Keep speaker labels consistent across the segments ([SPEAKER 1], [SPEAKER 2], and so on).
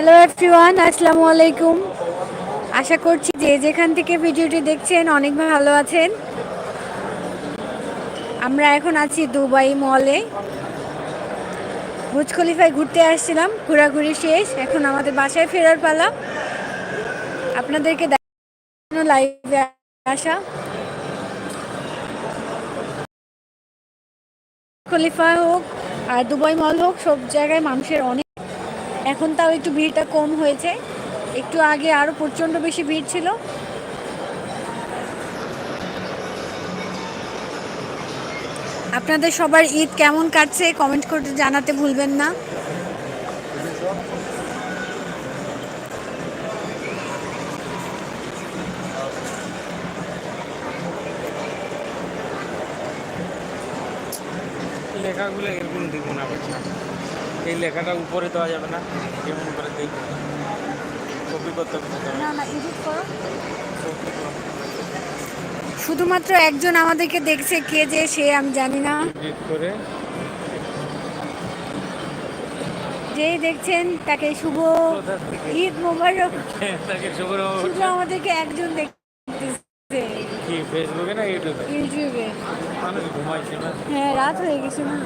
[SPEAKER 1] Hello everyone আসসালামু আলাইকুম আশা করছি যে যেখান থেকে ভিডিওটি দেখছেন অনেক ভালো আছেন। আমরা এখন আছি দুবাই মলে। বুজ খলিফায় ঘুরতে আসছিলাম, ঘোরাঘুরি শেষ। এখন আমাদের বাসায় ফেরার পালা। আপনাদেরকে দেখানো লাইভে আসা। খলিফা হোক আর দুবাই মল হোক, সব জায়গায় মানুষের অনেক এখন তাও একটু ভিড়টা কম হয়েছে। একটু আগে আরও প্রচণ্ড বেশি ভিড় ছিল। আপনাদের সবার ঈদ কেমন কাটছে কমেন্ট করতে জানাতে ভুলবেন না।
[SPEAKER 2] লেখাগুলো এরকম দিব বাচ্চা এই লেখাটা উপরে দেওয়া যাবে না যেমন করে দেখব কপি করতে
[SPEAKER 1] না না এডিট করো। শুধুমাত্র একজন আমাদেরকে দেখছে কে যে সে আমি জানি না।
[SPEAKER 2] করে।
[SPEAKER 1] যেই দেখছেন তাকে শুভ ঈদ মোবারক।
[SPEAKER 2] তাকে শুভর
[SPEAKER 1] শুধু আমাদেরকে একজন দেখতেছে।
[SPEAKER 2] কি ফেসবুকে না ইউটিউবে
[SPEAKER 1] ইউটিউবে।
[SPEAKER 2] মানুষ ঘুমাইছে না।
[SPEAKER 1] হ্যাঁ রাত হয়ে গেছে না।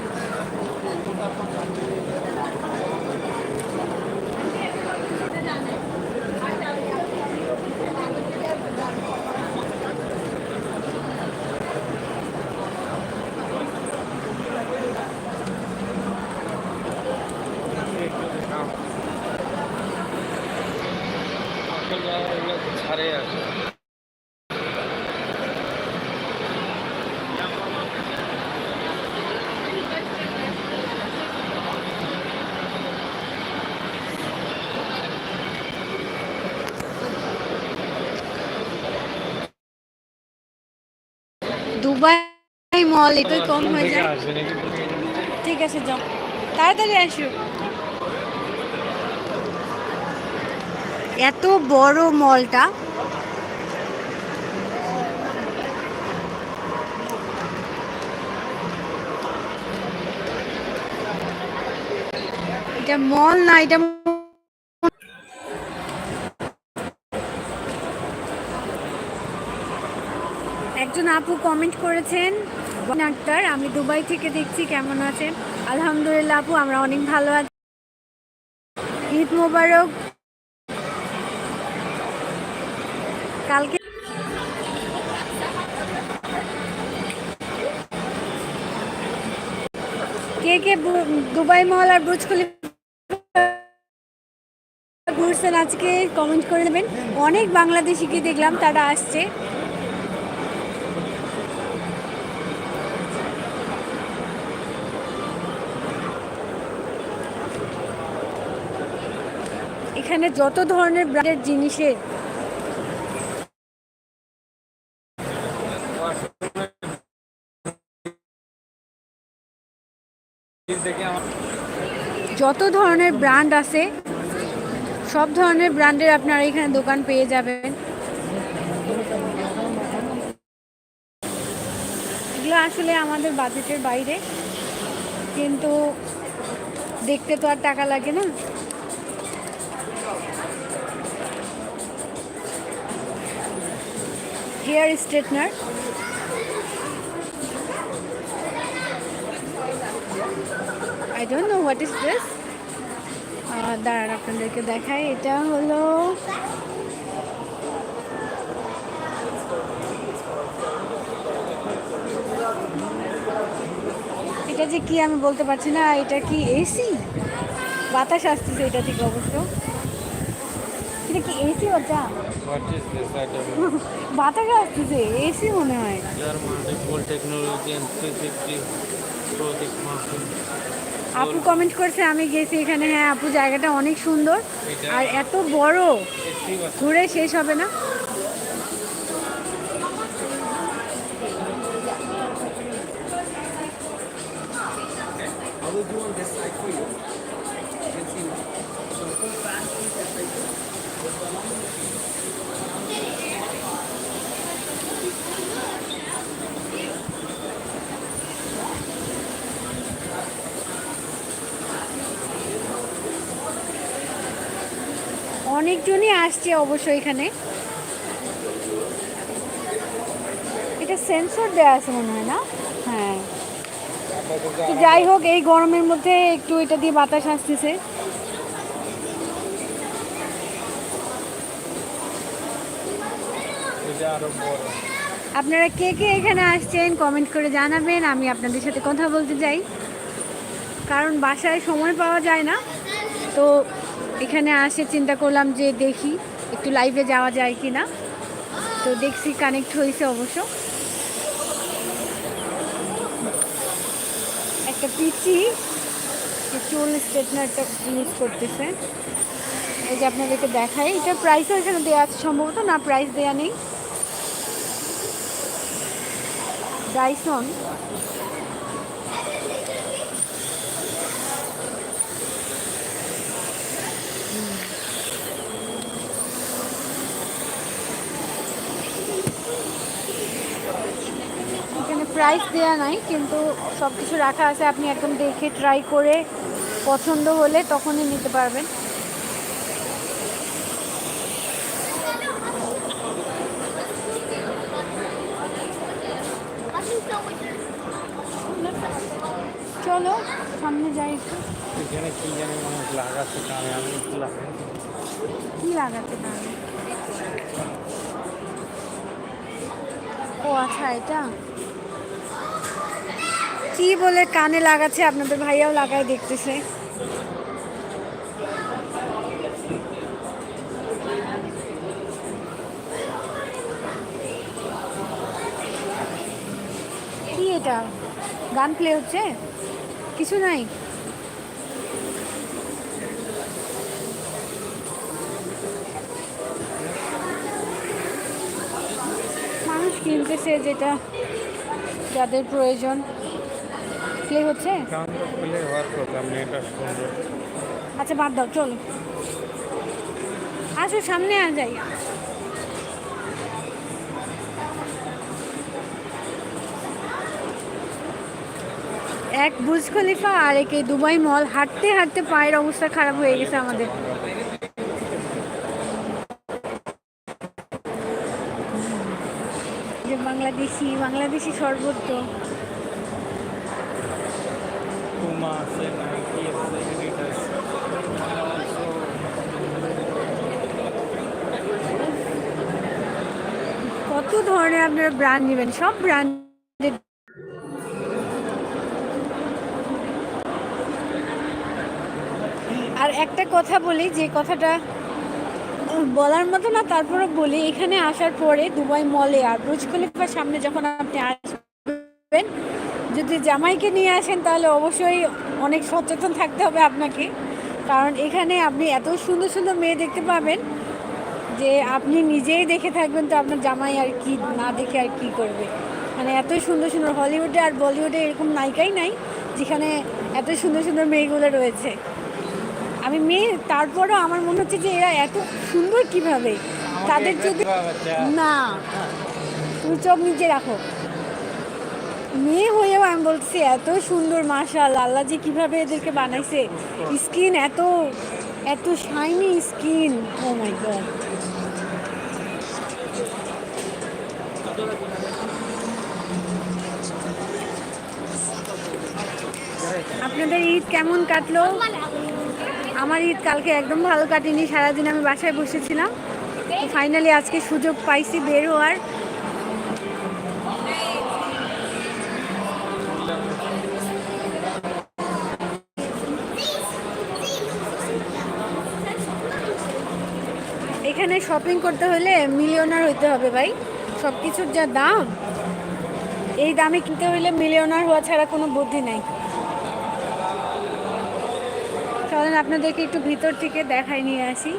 [SPEAKER 2] ছাড়ে আছে
[SPEAKER 1] দুবাই মল এটাই কম হয়ে যায়। ঠিক আছে যাও। তাড়াতাড়ি আসো। এত বড় মলটা। এটা মল না, এটা একজন আপু কমেন্ট করেছেন, বন আক্তার আমি দুবাই থেকে দেখছি, কেমন আছেন? আলহামদুলিল্লাহ আপু, আমরা অনেক ভালো আছি। ঈদ মোবারক কালকে কে কে দুবাই মহল আর বুর্জ ঘুরছেন আজকে কমেন্ট করে দেবেন। অনেক বাংলাদেশিকে দেখলাম, তারা আসছে। এখানে যত ধরনের ব্র্যান্ডের জিনিসের যত ধরনের ব্র্যান্ড আছে, সব ধরনের ব্র্যান্ডের আপনারা এখানে দোকান পেয়ে যাবেন। এগুলো আসলে আমাদের বাজেটের বাইরে, কিন্তু দেখতে তো আর টাকা লাগে না। Hair straightener. I don't know what is this দাঁড়ান আপনাদেরকে দেখাই। এটা হলো এটা যে কি আমি বলতে পারছি না এটা কি এসি বাতাস আসতেছে এটা থেকে অবশ্য। এটা কি এসি ওটা? বাতাস আসতেছে এসি মনে হয়।
[SPEAKER 2] German full technology and 350 project marking
[SPEAKER 1] আপু কমেন্ট করছে, আমি গেছি এখানে। হ্যাঁ আপু, জায়গাটা অনেক সুন্দর। আর এত বড়। ঘুরে শেষ হবে না। অনেকজনই আসছে অবশ্য এখানে। এটা সেন্সর দেওয়া আছে মনে হয় না? হ্যাঁ। তো যাই হোক এই গরমের মধ্যে একটু এটা দিয়ে বাতাস আসতেছে। আপনারা কে কে এখানে আসছেন কমেন্ট করে জানাবেন আমি আপনাদের সাথে কথা বলতে চাই। কারণ বাসায় সময় পাওয়া যায় না। তো এখানে আসে, চিন্তা করলাম যে দেখি একটু লাইভে যাওয়া যায় কি না তো দেখছি কানেক্ট হয়েছে অবশ্য। একটা পিচি চুল স্ট্রেটনারটা ইউজ করতেছে। এই যে আপনাদেরকে দেখাই এটা প্রাইসও এখানে দেওয়া আছে সম্ভবত, না প্রাইস দেওয়া নেই। ডাইসন প্রাইস দেওয়া নাই কিন্তু সব কিছু রাখা আছে আপনি একদম দেখে ট্রাই করে পছন্দ হলে তখনই নিতে পারবেন। চলো সামনে যাই একটু।
[SPEAKER 2] এখানে কি জানি মানুষ লাগাচ্ছে কানে আমি একটু লাগাই।
[SPEAKER 1] কি লাগাতে পারবে ও আচ্ছা এটা? কি বলে কানে লাগাচ্ছে? আপনাদের ভাইয়াও লাগায় দেখতেছে। কি এটা? গান প্লে হচ্ছে? কিছু নাই? কিনতেছে যেটা যাদের প্রয়োজন। প্লে হচ্ছে?
[SPEAKER 2] গান হওয়ার কথা মেয়েটা সুন্দর
[SPEAKER 1] আচ্ছা বাদ দাও চলো। আসো সামনে আ যাই। এক বুজ খলিফা আর একে দুবাই মল হাঁটতে হাঁটতে পায়ের অবস্থা খারাপ হয়ে গেছে আমাদের। যে বাংলাদেশি বাংলাদেশি সর্বত্র
[SPEAKER 2] পুমা আছে নাইকি আছে এডিডাস
[SPEAKER 1] কত ধরনের আপনারা ব্র্যান্ড নেবেন? সব ব্র্যান্ডের আর একটা কথা বলি, যে কথাটা বলার মতো না তারপরে বলি, এখানে আসার পরে দুবাই মলে আর ব্রুজ খলিফার সামনে যখন আপনি আসবেন যদি জামাইকে নিয়ে আসেন তাহলে অবশ্যই অনেক সচেতন থাকতে হবে আপনাকে। কারণ এখানে আপনি এত সুন্দর সুন্দর মেয়ে দেখতে পাবেন যে আপনি নিজেই দেখে থাকবেন তো আপনার জামাই আর কি না দেখে আর কি করবে। মানে এত সুন্দর সুন্দর হলিউডে আর বলিউডে এরকম নায়িকাই নাই যেখানে এত সুন্দর সুন্দর মেয়েগুলো রয়েছে। আমি মেয়ে তারপরও আমার মনে হচ্ছে যে এরা এত সুন্দর কীভাবে? তাদের যদি না তুমি চোখ নিচে রাখো। মেয়ে হয়েও আমি বলছি, এত সুন্দর মাশাল আল্লাহ যে কীভাবে এদেরকে বানাইছে। স্কিন এত এত shiny skin. Oh my god আপনাদের ঈদ কেমন কাটলো? আমার ঈদ কালকে একদম ভালো কাটেনি, সারাদিন আমি বাসায় বসেছিলাম। ফাইনালি আজকে সুযোগ পাইছি বের হওয়ার। শপিং করতে হলে মিলিয়নার হইতে হবে ভাই। সব কিছুর যা দাম, এই দামে কিনতে হলে মিলিয়নার হওয়া ছাড়া কোনো বুদ্ধি নাই। চলেন আপনাদেরকে একটু ভিতর থেকে দেখায় নিয়ে আসি।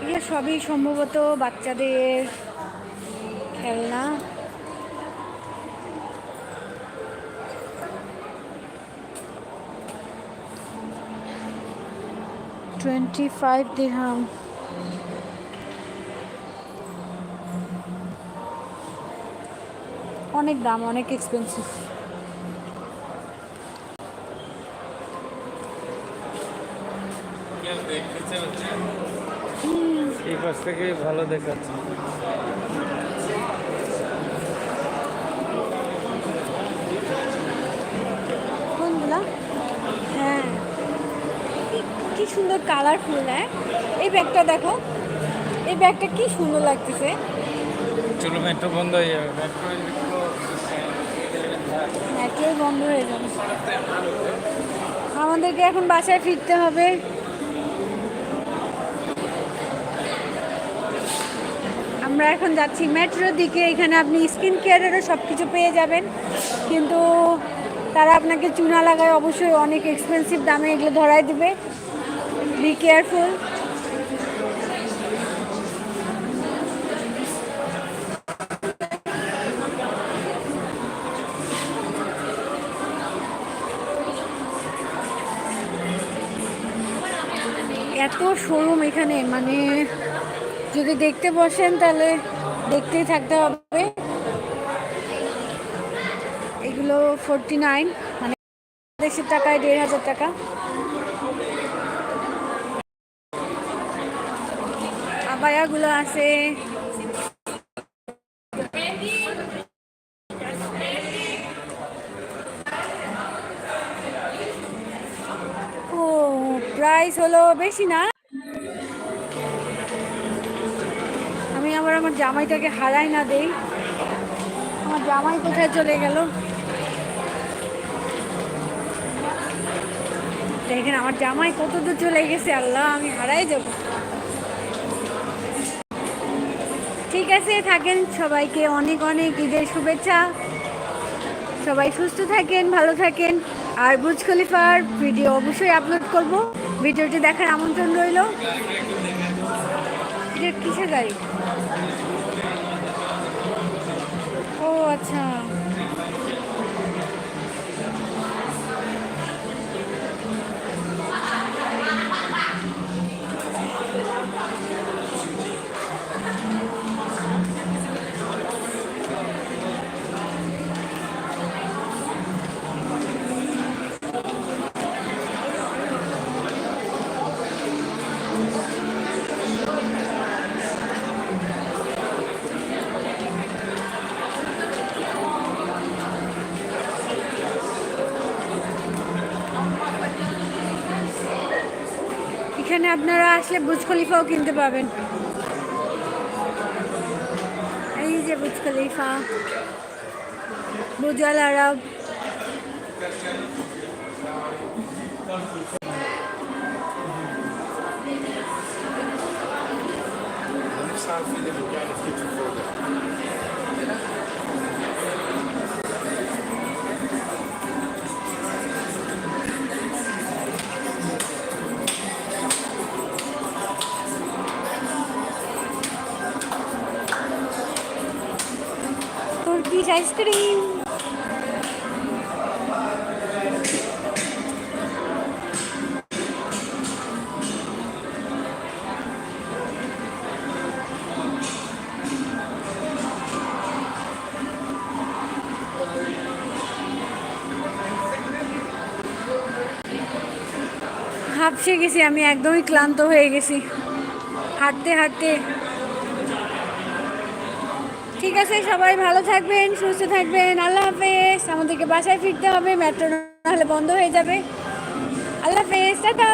[SPEAKER 1] এগুলো সবই সম্ভবত বাচ্চাদের খেলনা। টোয়েন্টি ফাইভ দিরহাম অনেক দাম অনেক এক্সপেন্সিভ
[SPEAKER 2] এই পাশ থেকে ভালো দেখাচ্ছে
[SPEAKER 1] কোনগুলা হ্যাঁ কি- সুন্দর কালারফুল হ্যাঁ? এই ব্যাগটা দেখো। এই ব্যাগটা কি সুন্দর লাগতেছে।
[SPEAKER 2] চলো মেট্রো বন্ধ হয়ে যাবে? মেট্রো
[SPEAKER 1] মেট্রোই বন্ধ হয়ে যাবে। আমাদেরকে এখন বাসায় ফিরতে হবে। আমরা এখন যাচ্ছি মেট্রোর দিকে। এখানে আপনি স্কিন কেয়ারেরও সব কিছু পেয়ে যাবেন। কিন্তু তারা আপনাকে চুনা লাগায় অবশ্যই অনেক এক্সপেন্সিভ দামে এগুলো ধরায় দিবে। বি কেয়ারফুল এত শোরুম এখানে মানে যদি দেখতে বসেন তাহলে দেখতেই থাকতে হবে। এগুলো ফোরটি নাইন মানে দেশের টাকায়, দেড় হাজার টাকা। আবায়াগুলো আছে। ও প্রাইস হলো বেশি না? আমি আবার আমার জামাইটাকে হারাই না দেই। আমার জামাই কোথায় চলে গেল? দেখেন, আমার জামাই কত দূর চলে গেছে, আল্লাহ, আমি হারাই যাব। ঠিক আছে, থাকেন সবাইকে অনেক অনেক ঈদের শুভেচ্ছা। সবাই সুস্থ থাকেন, ভালো থাকেন। আর বুজ খলিফার ভিডিও অবশ্যই আপলোড করব। ভিডিওটি দেখার আমন্ত্রণ রইল। কিসে গাড়ি? ও আচ্ছা। আপনারা আসলে বুজ খলিফাও কিনতে পাবেন। এই যে বুজ খলিফা বুজাল আরব। আইসক্রিম হাঁপসে গেছি আমি একদমই ক্লান্ত হয়ে গেছি। হাঁটতে হাঁটতে ঠিক আছে, সবাই ভালো থাকবেন, সুস্থ থাকবেন, আল্লাহ হাফেজ। আমাদেরকে বাসায় ফিরতে হবে, মেট্রো নাহলে বন্ধ হয়ে যাবে। আল্লাহ হাফেজ, টাটা।